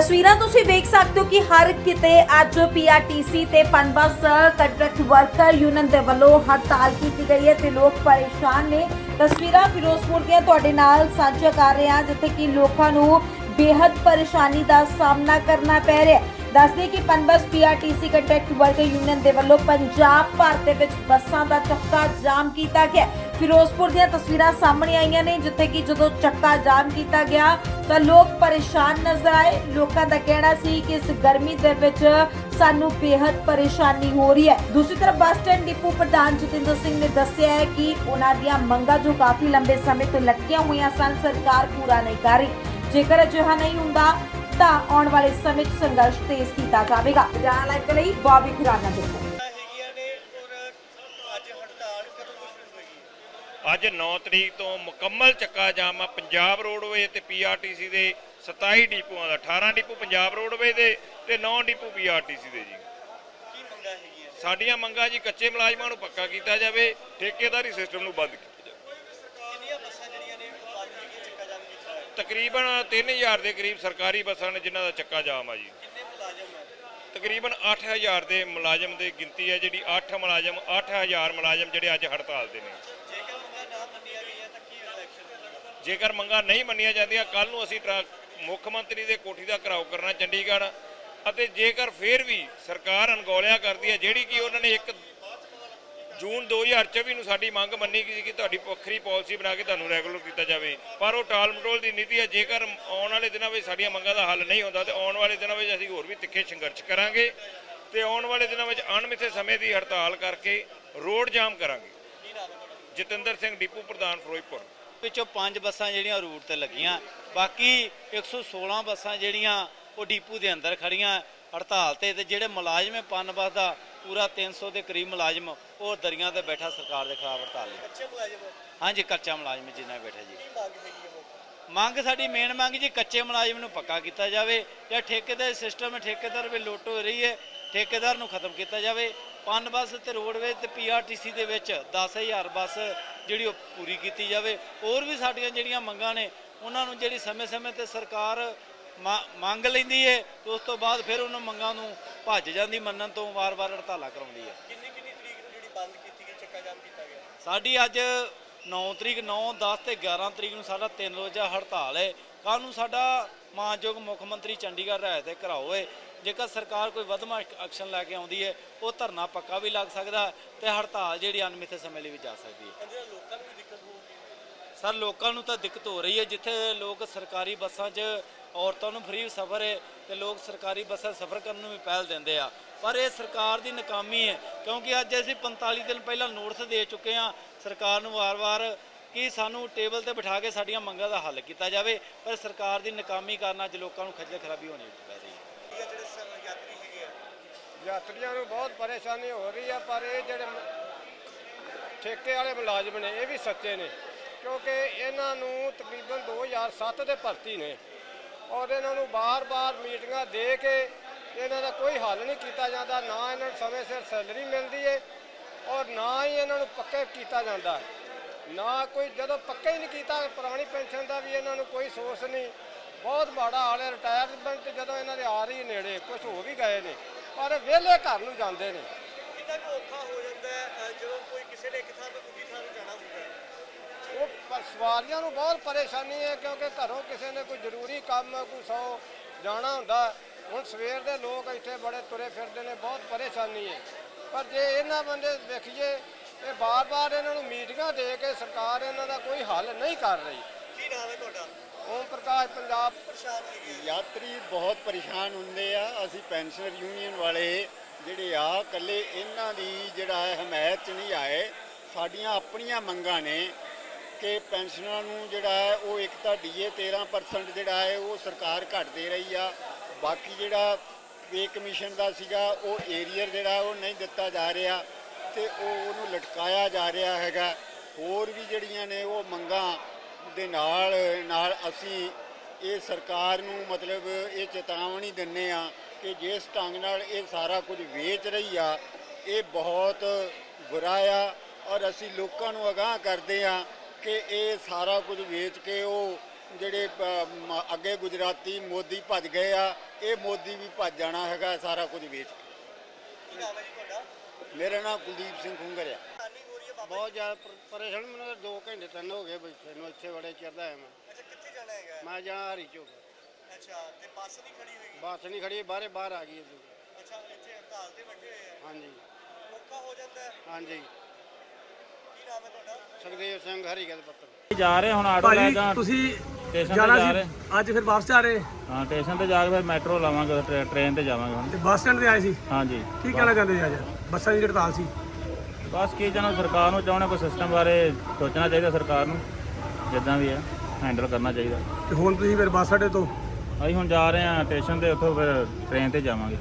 ਤਸਵੀਰਾਂ ਤੁਸੀਂ ਵੇਖ ਸਕਦੇ ਹੋ ਕਿ ਹਰ ਕਿਤੇ ਅੱਜ ਪੀਆਰਟੀਸੀ ਤੇ ਪਨਬਸ ਕੰਟਰੈਕਟ ਵਰਕਰ ਯੂਨੀਅਨ ਦੇ ਵੱਲੋਂ ਹੜਤਾਲ ਕੀਤੀ ਗਈ ਹੈ ਤੇ ਲੋਕ ਪਰੇਸ਼ਾਨ ਨੇ। ਤਸਵੀਰਾਂ ਫਿਰੋਜ਼ਪੁਰ ਦੀਆਂ ਤੁਹਾਡੇ ਨਾਲ ਸਾਂਝਾ ਕਰ ਰਹੇ ਹਾਂ, ਜਿੱਥੇ ਕਿ ਲੋਕਾਂ ਨੂੰ ਬੇਹੱਦ ਪਰੇਸ਼ਾਨੀ ਦਾ ਸਾਹਮਣਾ ਕਰਨਾ ਪੈ ਰਿਹਾ ਹੈ। ਦੱਸਦੇ ਕਿ Punbus PRTC contract worker union ਦੇ ਵੱਲੋਂ ਪੰਜਾਬ ਭਰ ਦੇ ਵਿੱਚ ਬੱਸਾਂ ਦਾ ਚੱਕਾ ਜਾਮ ਕੀਤਾ ਗਿਆ ਫਿਰੋਜ਼ਪੁਰ ਦੀਆਂ ਤਸਵੀਰਾਂ ਸਾਹਮਣੇ ਆਈਆਂ ਨੇ, ਜਿੱਥੇ ਕਿ ਜਦੋਂ ਚੱਕਾ ਜਾਮ ਕੀਤਾ ਗਿਆ, ਤਾਂ ਲੋਕ ਪਰੇਸ਼ਾਨ ਨਜ਼ਰ ਆਏ। ਲੋਕਾਂ ਦਾ ਕਹਿਣਾ ਸੀ ਕਿ ਇਸ ਗਰਮੀ ਦੇ ਵਿੱਚ ਸਾਨੂੰ ਬੇਹੱਦ ਪਰੇਸ਼ਾਨੀ ਹੋ ਰਹੀ ਹੈ। ਦੂਸਰੀ ਤਰਫ ਬੱਸ ਸਟੈਂਡ ਡਿਪੂ ਪ੍ਰਧਾਨ ਜਤਿੰਦਰ ਸਿੰਘ ਨੇ ਦੱਸਿਆ ਹੈ ਕਿ ਉਹਨਾਂ ਦੀਆਂ ਮੰਗਾਂ ਜੋ ਕਾਫੀ ਲੰਬੇ ਸਮੇਂ ਤੋਂ ਲਟਕੀਆਂ ਹੋਈਆਂ ਸਨ, ਸਰਕਾਰ ਪੂਰਾ ਨਹੀਂ ਕਰ ਰਹੀ। ਜੇਕਰ ਅਜਿਹਾ ਨਹੀਂ ਹੁੰਦਾ, ਤਾਂ ਆਉਣ ਵਾਲੇ ਸਮੇਂ 'ਚ ਸੰਘਰਸ਼ ਤੇਜ਼ ਕੀਤਾ ਜਾਵੇਗਾ। ਜਾਣਾ ਲਾਈਵ ਲਈ ਬੌਬੀ ਖੁਰਾਨਾ ਦੇਖੋ ਹੈਗੀਆਂ ਨੇ ਔਰ ਅੱਜ ਹੜਤਾਲ ਕਦੋਂ ਤੋਂ ਸ਼ੁਰੂ ਹੋਈ ਅੱਜ 9 ਤਰੀਕ ਤੋਂ ਮੁਕੰਮਲ ਚੱਕਾ ਜਾਮ ਆ ਪੰਜਾਬ ਰੋਡਵੇ ਤੇ ਪੀਆਰਟੀਸੀ ਦੇ 27 ਡਿਪੂਆਂ ਦਾ 18 ਡਿਪੂ ਪੰਜਾਬ ਰੋਡਵੇ ਦੇ ਤੇ 9 ਡਿਪੂ ਪੀਆਰਟੀਸੀ ਦੇ ਜੀ। ਕੀ ਮੰਗਾਂ ਹੈਗੀਆਂ? ਸਾਡੀਆਂ ਮੰਗਾਂ ਜੀ ਕੱਚੇ ਮੁਲਾਜ਼ਮਾਂ ਨੂੰ ਪੱਕਾ ਕੀਤਾ ਜਾਵੇ ਠੇਕੇਦਾਰੀ ਸਿਸਟਮ ਨੂੰ ਬੰਦ ਕੀਤਾ ਜਾਵੇ। ਕਿੰਨੀਆਂ ਬੱਸਾਂ ਜਿਹੜੀਆਂ ਨੇ ਉਹ ਬੰਦ ਹੈਗੀਆਂ ਚੱਕਾ ਜਾਮ ਕੀਤਾ ਹੈ ਤਕਰੀਬਨ 3000 ਦੇ ਕਰੀਬ ਸਰਕਾਰੀ ਬੱਸਾਂ ਨੇ ਜਿਨ੍ਹਾਂ ਦਾ ਚੱਕਾ ਜਾਮ ਆ ਜੀ। ਤਕਰੀਬਨ 8000 ਦੇ ਮੁਲਾਜ਼ਮ ਦੀ ਗਿਣਤੀ ਹੈ ਜਿਹੜੀ 8 ਮੁਲਾਜ਼ਮ 8000 ਮੁਲਾਜ਼ਮ ਜਿਹੜੇ ਅੱਜ ਹੜਤਾਲ ਤੇ ਨੇ ਜੇਕਰ ਮੰਗਾਂ ਨਾ ਮੰਨੀਆਂ ਗਈਆਂ ਤਾਂ ਕੀ ਇਲੈਕਸ਼ਨ ਹੋਵੇਗਾ ਜੇਕਰ ਮੰਗਾਂ ਨਹੀਂ ਮੰਨੀਆਂ ਜਾਂਦੀਆਂ ਕੱਲ ਨੂੰ ਅਸੀਂ ਟਰਾ- ਮੁੱਖ ਮੰਤਰੀ ਦੇ ਕੋਠੀ ਦਾ ਘਰਾਓ ਕਰਨਾ ਚੰਡੀਗੜ੍ਹ। ਅਤੇ ਜੇਕਰ ਫੇਰ ਵੀ ਸਰਕਾਰ ਅਣਗੌਲਿਆ ਕਰਦੀ ਹੈ, ਜਿਹੜੀ ਕਿ ਉਹਨਾਂ ਨੇ ਇੱਕ ਜੂਨ 2024 ਨੂੰ ਸਾਡੀ ਮੰਗ ਮੰਨੀ ਗਈ ਸੀ ਕਿ ਤੁਹਾਡੀ ਵੱਖਰੀ ਪਾਲਿਸੀ ਬਣਾ ਕੇ ਤੁਹਾਨੂੰ ਰੈਗੂਲਰ ਕੀਤਾ ਜਾਵੇ, ਪਰ ਉਹ ਟਾਲ ਮਟੋਲ ਦੀ ਨੀਤੀ ਹੈ, ਜੇਕਰ ਆਉਣ ਵਾਲੇ ਦਿਨਾਂ ਵਿੱਚ ਸਾਡੀਆਂ ਮੰਗਾਂ ਦਾ ਹੱਲ ਨਹੀਂ ਹੁੰਦਾ, ਤੇ ਆਉਣ ਵਾਲੇ ਦਿਨਾਂ ਵਿੱਚ ਅਸੀਂ ਹੋਰ ਵੀ ਤਿੱਖੇ ਸੰਘਰਸ਼ ਕਰਾਂਗੇ ਤੇ ਆਉਣ ਵਾਲੇ ਦਿਨਾਂ ਵਿੱਚ ਅਣਮਿੱਥੇ ਸਮੇਂ ਦੀ ਹੜਤਾਲ ਕਰਕੇ ਰੋਡ ਜਾਮ ਕਰਾਂਗੇ। ਜਤਿੰਦਰ ਸਿੰਘ, ਡਿਪੂ ਪ੍ਰਧਾਨ, ਫਿਰੋਜ਼ਪੁਰ। ਵਿੱਚੋਂ ਪੰਜ ਬੱਸਾਂ ਜਿਹੜੀਆਂ ਰੂਟ ਤੇ ਲੱਗੀਆਂ। ਬਾਕੀ 116 ਬੱਸਾਂ ਜਿਹੜੀਆਂ ਉਹ ਡੀਪੂ ਦੇ ਅੰਦਰ ਖੜੀਆਂ ਹੜਤਾਲ ਤੇ ਤੇ ਜਿਹੜੇ ਮੁਲਾਜ਼ਮ ਹੈ ਪਨ ਬੱਸ ਦਾ ਪੂਰਾ 300 ਦੇ ਕਰੀਬ ਮੁਲਾਜ਼ਮ ਉਹ ਦਰੀਆਂ ਤੇ ਬੈਠਾ ਸਰਕਾਰ ਦੇ ਖਿਲਾਫ ਹੜਤਾਲ ਲਈ। ਹਾਂਜੀ ਕੱਚਾ ਮੁਲਾਜ਼ਮ ਜਿੰਨਾ ਬੈਠਾ ਜੀ। ਮੰਗ ਸਾਡੀ ਮੇਨ ਮੰਗ ਜੀ ਕੱਚੇ ਮੁਲਾਜ਼ਮ ਨੂੰ ਪੱਕਾ ਕੀਤਾ ਜਾਵੇ ਜਾਂ ਠੇਕੇਦਾਰ ਸਿਸਟਮ ਹੈ ਠੇਕੇਦਾਰ ਵੀ ਲੁੱਟ ਹੋ ਰਹੀ ਹੈ ਠੇਕੇਦਾਰ ਨੂੰ ਖਤਮ ਕੀਤਾ ਜਾਵੇ। ਪਨ ਬੱਸ ਤੇ ਰੋਡਵੇਜ਼ ਤੇ ਪੀਆਰਟੀਸੀ ਦੇ ਵਿੱਚ 10000 ਬੱਸ ਜਿਹੜੀ ਉਹ ਪੂਰੀ ਕੀਤੀ ਜਾਵੇ ਹੋਰ ਵੀ ਸਾਡੀਆਂ ਜਿਹੜੀਆਂ ਮੰਗਾਂ ਨੇ ਉਹਨਾਂ ਨੂੰ ਜਿਹੜੀ ਸਮੇਂ-ਸਮੇਂ ਤੇ ਸਰਕਾਰ ਮੰਗ ਲੈਂਦੀ ਹੈ ਤੇ ਉਸ ਤੋਂ ਬਾਅਦ ਫਿਰ ਉਹਨਾਂ ਮੰਗਾਂ ਨੂੰ ਭੱਜ ਜਾਂਦੀ ਮੰਨਣ ਤੋਂ ਵਾਰ-ਵਾਰ ਹੜਤਾਲਾਂ ਕਰਾਉਂਦੀ ਹੈ ਕਿੰਨੀ ਕਿੰਨੀ ਤਰੀਕ ਨੂੰ ਜਿਹੜੀ ਬੰਦ ਕੀਤੀ ਗਈ ਚੱਕਾ ਜਾਮ ਕੀਤਾ ਗਿਆ? ਸਾਡੀ ਅੱਜ 9 ਤਰੀਕ 9 10 ਤੇ 11 ਤਰੀਕ ਨੂੰ ਸਾਡਾ 3 ਰੋਜ਼ਾ ਹੜਤਾਲ ਹੈ ਕੱਲ ਨੂੰ ਸਾਡਾ ਮਾਨਯੋਗ ਮੁੱਖ ਮੰਤਰੀ ਚੰਡੀਗੜ੍ਹ ਰਾਏ ਤੇ ਘਰਾਓ ਹੈ ਜੇਕਰ ਸਰਕਾਰ ਕੋਈ ਵਧਮਾ ਐਕਸ਼ਨ ਲੈ ਕੇ ਆਉਂਦੀ ਹੈ ਉਹ ਧਰਨਾ ਪੱਕਾ ਵੀ ਲੱਗ ਸਕਦਾ ਤੇ ਹੜਤਾਲ ਜਿਹੜੀ ਅਨਮਿੱਥੇ ਸਮੇਂ ਲਈ ਵੀ ਜਾ ਸਕਦੀ ਹੈ। ਲੋਕਾਂ ਨੂੰ ਵੀ ਦਿੱਕਤ ਹੋਊਗੀ ਸਰ ਲੋਕਾਂ ਨੂੰ ਤਾਂ ਦਿੱਕਤ ਹੋ ਰਹੀ ਹੈ ਜਿੱਥੇ ਲੋਕ ਸਰਕਾਰੀ ਬੱਸਾਂ 'ਚ ਔਰਤਾਂ ਨੂੰ ਫ੍ਰੀ ਸਫ਼ਰ ਹੈ ਤੇ ਲੋਕ ਸਰਕਾਰੀ ਬੱਸਾਂ 'ਚ ਸਫ਼ਰ ਕਰਨ ਨੂੰ ਵੀ ਪਹਿਲ ਦਿੰਦੇ ਆ। ਪਰ ਇਹ ਸਰਕਾਰ ਦੀ ਨਾਕਾਮੀ ਹੈ ਕਿਉਂਕਿ ਅੱਜ ਅਸੀਂ 45 ਦਿਨ ਪਹਿਲਾਂ ਨੋਟਿਸ ਦੇ ਚੁੱਕੇ ਹਾਂ ਸਰਕਾਰ ਨੂੰ ਵਾਰ-ਵਾਰ ਕਿ ਸਾਨੂੰ ਟੇਬਲ ਤੇ ਬਿਠਾ ਕੇ ਸਾਡੀਆਂ ਮੰਗਾਂ ਦਾ ਹੱਲ ਕੀਤਾ ਜਾਵੇ ਪਰ ਸਰਕਾਰ ਦੀ ਨਾਕਾਮੀ ਕਾਰਨ ਅੱਜ ਲੋਕਾਂ ਨੂੰ ਖੱਜਲ ਖਰਾਬੀ ਹੋਣੀ ਪੈ ਰਹੀ ਹੈ ਇਹ ਜਿਹੜੇ ਸ- ਯਾਤਰੀ ਹੈਗੇ ਆ ਯਾਤਰੀਆਂ ਨੂੰ ਬਹੁਤ ਪਰੇਸ਼ਾਨੀ ਹੋ ਰਹੀ ਹੈ ਪਰ ਇਹ ਜਿਹੜੇ ਠੇਕੇ ਵਾਲੇ ਮੁਲਾਜ਼ਮ ਨੇ, ਇਹ ਵੀ ਸੱਚੇ ਨੇ। ਕਿਉਂਕਿ ਇਹਨਾਂ ਨੂੰ ਤਕਰੀਬਨ 2007 ਦੇ ਭਰਤੀ ਨੇ। ਔਰ ਇਹਨਾਂ ਨੂੰ ਬਾਰ-ਬਾਰ ਮੀਟਿੰਗਾਂ ਦੇ ਕੇ ਇਹਨਾਂ ਦਾ ਕੋਈ ਹੱਲ ਨਹੀਂ ਕੀਤਾ ਜਾਂਦਾ, ਨਾ ਇਹਨਾਂ ਨੂੰ ਸਮੇਂ ਸਿਰ ਸੈਲਰੀ ਮਿਲਦੀ ਹੈ ਔਰ ਨਾ ਹੀ ਇਹਨਾਂ ਨੂੰ ਪੱਕੇ ਕੀਤਾ ਜਾਂਦਾ। ਨਾ ਕੋਈ ਜਦੋਂ ਪੱਕਾ ਹੀ ਨਹੀਂ ਕੀਤਾ, ਪੁਰਾਣੀ ਪੈਨਸ਼ਨ ਦਾ ਵੀ ਇਹਨਾਂ ਨੂੰ ਕੋਈ ਸੋਰਸ ਨਹੀਂ। ਬਹੁਤ ਮਾੜਾ ਹਾਲ ਹੈ ਰਿਟਾਇਰਮੈਂਟ ਜਦੋਂ ਇਹਨਾਂ ਦੇ ਆ ਰਹੀ ਨੇੜੇ ਕੁਝ ਹੋ ਵੀ ਗਏ ਨੇ। ਪਰ ਵਿਹਲੇ ਘਰ ਨੂੰ ਜਾਂਦੇ ਨੇ। ਕਿੰਨਾ ਕੁ ਔਖਾ ਹੋ ਜਾਂਦਾ ਹੈ ਜਦੋਂ ਕੋਈ ਕਿਸੇ ਨੇ ਇੱਕ ਥਾਂ ਤੋਂ ਦੂਜੀ ਥਾਂ ਜਾਣਾ ਹੁੰਦਾ ਹੈ? ਉਹ ਪ- ਸਵਾਰੀਆਂ ਨੂੰ ਬਹੁਤ ਪਰੇਸ਼ਾਨੀ ਹੈ ਕਿਉਂਕਿ ਘਰੋਂ ਕਿਸੇ ਨੇ ਕੋਈ ਜ਼ਰੂਰੀ ਕੰਮ ਕੋਈ ਸੌ ਜਾਣਾ ਹੁੰਦਾ ਹੁਣ ਸਵੇਰ ਦੇ ਲੋਕ ਇੱਥੇ ਬੜੇ ਤੁਰੇ ਫਿਰਦੇ ਨੇ ਬਹੁਤ ਪਰੇਸ਼ਾਨੀ ਹੈ। ਪਰ ਜੇ ਇਹਨਾਂ ਬੰਦੇ ਵੇਖੀਏ ਇਹ ਬਾਰ-ਬਾਰ ਇਹਨਾਂ ਨੂੰ ਮੀਟਿੰਗਾਂ ਦੇ ਕੇ ਸਰਕਾਰ ਇਹਨਾਂ ਦਾ ਕੋਈ ਹੱਲ ਨਹੀਂ ਕਰ ਰਹੀ। ਓਮ ਪ੍ਰਕਾਸ਼ ਪੰਜਾਬ। ਪਰੇਸ਼ਾਨ ਯਾਤਰੀ ਬਹੁਤ ਪਰੇਸ਼ਾਨ ਹੁੰਦੇ ਆ। ਅਸੀਂ ਪੈਨਸ਼ਨਰ ਯੂਨੀਅਨ ਵਾਲੇ ਜਿਹੜੇ ਆ ਕੱਲੇ ਇਹਨਾਂ ਦੀ ਜਿਹੜਾ ਹੈ ਹਮਾਇਤ ਚ ਨਹੀਂ ਆਏ। ਸਾਡੀਆਂ ਆਪਣੀਆਂ ਮੰਗਾਂ ਨੇ ਕਿ ਪੈਨਸ਼ਨਰਾਂ ਨੂੰ ਜਿਹੜਾ ਹੈ ਉਹ ਇੱਕ ਤਾਂ ਡੀਏ 13% ਜਿਹੜਾ ਹੈ ਉਹ ਸਰਕਾਰ ਘੱਟ ਦੇ ਰਹੀ ਆ। ਬਾਕੀ ਜਿਹੜਾ ਪੇ ਕਮਿਸ਼ਨ ਦਾ ਸੀਗਾ, ਉਹ ਏਰੀਅਰ ਜਿਹੜਾ ਉਹ ਨਹੀਂ ਦਿੱਤਾ ਜਾ ਰਿਹਾ ਤੇ ਉਹ ਉਹਨੂੰ ਲਟਕਾਇਆ ਜਾ ਰਿਹਾ ਹੈਗਾ। ਹੋਰ ਵੀ ਜਿਹੜੀਆਂ ਨੇ ਉਹ ਮੰਗਾਂ ਦੇ ਨਾਲ ਨਾਲ ਅਸੀਂ ਇਹ ਸਰਕਾਰ ਨੂੰ ਮਤਲਬ ਇਹ ਚੇਤਾਵਨੀ ਦਿੰਨੇ ਆ ਕਿ ਜਿਸ ਢੰਗ ਨਾਲ ਇਹ ਸਾਰਾ ਕੁਝ ਵੇਚ ਰਹੀ ਆ ਇਹ ਬਹੁਤ ਬੁਰਾ ਆ ਔਰ ਅਸੀਂ ਲੋਕਾਂ ਨੂੰ ਅਗਾਹ ਕਰਦੇ ਆ ਕਿ ਇਹ ਸਾਰਾ ਕੁਝ ਵੇਚ ਕੇ ਉਹ ਜਿਹੜੇ ਅੱਗੇ ਗੁਜਰਾਤੀ ਮੋਦੀ ਭੱਜ ਗਏ ਆ ਇਹ ਮੋਦੀ ਵੀ ਭੱਜ ਜਾਣਾ ਹੈਗਾ ਸਾਰਾ ਕੁਝ ਵੇਚ ਕੇ। ਕੀ ਨਾਮ ਹੈ ਜੀ ਤੁਹਾਡਾ ਮੇਰਾ ਨਾਮ ਕੁਲਦੀਪ ਸਿੰਘ ਖੁੰਗਰ ਆ ਬਹੁਤ ਜ਼ਿਆਦਾ ਪਰ- ਪਰੇਸ਼ਾਨ ਮੈਨੂੰ ਤਾਂ 2 ਘੰਟੇ ਤਿੰਨ ਹੋ ਗਏ ਬੈਠੇ ਨੂੰ ਇੱਥੇ ਬੜੇ ਚਿਰਦਾ ਹੈ ਮੈਂ। ਅੱਛਾ ਕਿੱਥੇ ਜਾਣਾ ਹੈਗਾ? ਮੈਂ ਜਾਣਾ ਹਰੀ ਚੌਕ। ਅੱਛਾ ਤੇ ਬੱਸ ਨਹੀਂ ਖੜੀ ਹੋਏਗੀ ਬੱਸ ਨਹੀਂ ਖੜੀ ਬਾਹਰੇ ਬਾਹਰ ਆ ਗਈ ਹੈ ਜੀ। ਅੱਛਾ ਇੱਥੇ ਹੜਤਾਲ ਤੇ ਬੈਠੇ ਹੋਏ ਆ? ਹਾਂਜੀ। ਔਖਾ ਹੋ ਜਾਂਦਾ ਹੈ? ਹਾਂਜੀ। ਕੀ ਨਾਮ ਹੈ ਤੁਹਾਡਾ? ਸੁਖਦੇਵ ਸਿੰਘ ਹਰੀ ਦੇ ਪੱਤਰ। ਜਾ ਰਹੇ ਹੁਣ ਆਟੋ ਲੈ ਭਾਜੀ ਜਾ ਤੁਸੀਂ ਸਟੇਸ਼ਨ ਜਾਣਾ ਤੇ ਜਾ ਸੀ? ਰਹੇ। ਅੱਜ ਫਿਰ ਵਾਪਸ ਜਾ ਰਹੇ? ਹਾਂ ਸਟੇਸ਼ਨ ਤੇ ਜਾ ਕੇ ਫਿਰ ਮੈਟਰੋ ਲਵਾਂਗੇ ਟ੍ਰੇ- ਟ੍ਰੇਨ ਤੇ ਜਾਵਾਂਗੇ ਹੁਣ। ਤੇ ਬੱਸ ਸਟੈਂਡ ਤੇ ਆਏ ਸੀ? ਹਾਂਜੀ। ਕੀ ਕਹਿਣਾ ਚਾਹੁੰਦੇ ਜੀ ਅੱਜ? ਬੱਸਾਂ ਦੀ ਹੜਤਾਲ ਸੀ? ਬਸ ਕੀ ਜਾਣਾ ਸਰਕਾਰ ਨੂੰ ਚਾਹੁੰਦੇ ਕੋਈ ਸਿਸਟਮ ਬਾਰੇ ਸੋਚਣਾ ਚਾਹੀਦਾ ਸਰਕਾਰ ਨੂੰ? ਜਿੱਦਾਂ ਵੀ ਹੈ ਹੈਂਡਲ ਕਰਨਾ ਚਾਹੀਦਾ। ਤੇ ਹੁਣ ਤੁਸੀਂ ਫਿਰ ਬੱਸ ਅੱਡੇ ਤੋਂ? ਅਸੀਂ ਹੁਣ ਜਾ ਰਹੇ ਹਾਂ ਸਟੇਸ਼ਨ ਤੇ ਉੱਥੋਂ ਫਿਰ ਟ੍ਰੇਨ ਤੇ ਜਾਵਾਂਗੇ।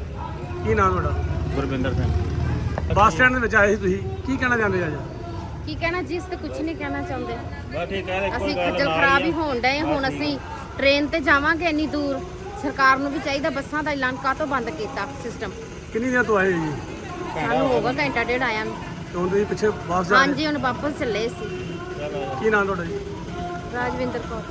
ਕੀ ਨਾਮ ਤੁਹਾਡਾ? ਗੁਰਵਿੰਦਰ ਸਿੰਘ। ਬੱਸ ਸਟੈਂਡ ਦੇ ਵਿੱਚ ਆਏ ਸੀ ਤੁਸੀਂ। ਕੀ ਕਹਿਣਾ ਚਾਹੁੰਦੇ ਅੱਜ? ਕੀ ਕਹਿਣਾ ਜਿਸ ਤੇ ਕੁਝ ਨਹੀਂ ਕਹਿਣਾ ਚਾਹੁੰਦੇ। ਬਸ ਠੀਕ ਹੈ ਇੱਕੋ ਅਸੀਂ ਗੱਲ ਖੱਜਲ ਨਾਲ ਖਰਾਬ ਹੀ। ਹੋਣ ਡਏ ਹੁਣ ਅਸੀਂ ਟ੍ਰੇਨ ਤੇ ਜਾਵਾਂਗੇ ਇੰਨੀ ਦੂਰ। ਸਰਕਾਰ ਨੂੰ ਵੀ ਚਾਹੀਦਾ ਬੱਸਾਂ ਦਾ ਐਲਾਨ ਕਾਹਤੋਂ ਬੰਦ ਕੀਤਾ ਸਿਸਟਮ ਕਿੰਨੀ ਦਿਨ ਤੋਂ ਆਏ ਜੀ? ਸਾਨੂੰ ਹੋਗਾ ਘੰਟਾ ਡੇਢ ਆਇਆ। ਨੂੰ। ਤੇ ਹੁਣ ਤੁਸੀਂ ਪਿੱਛੇ ਵਾਪਸ ਜਾ ਰਹੇ ਹਾਂਜੀ ਹੁਣ ਵਾਪਸ ਚੱਲੇ ਸੀ। ਕੀ ਨਾਮ ਤੁਹਾਡਾ ਜੀ? ਰਾਜਵਿੰਦਰ ਕੌਰ।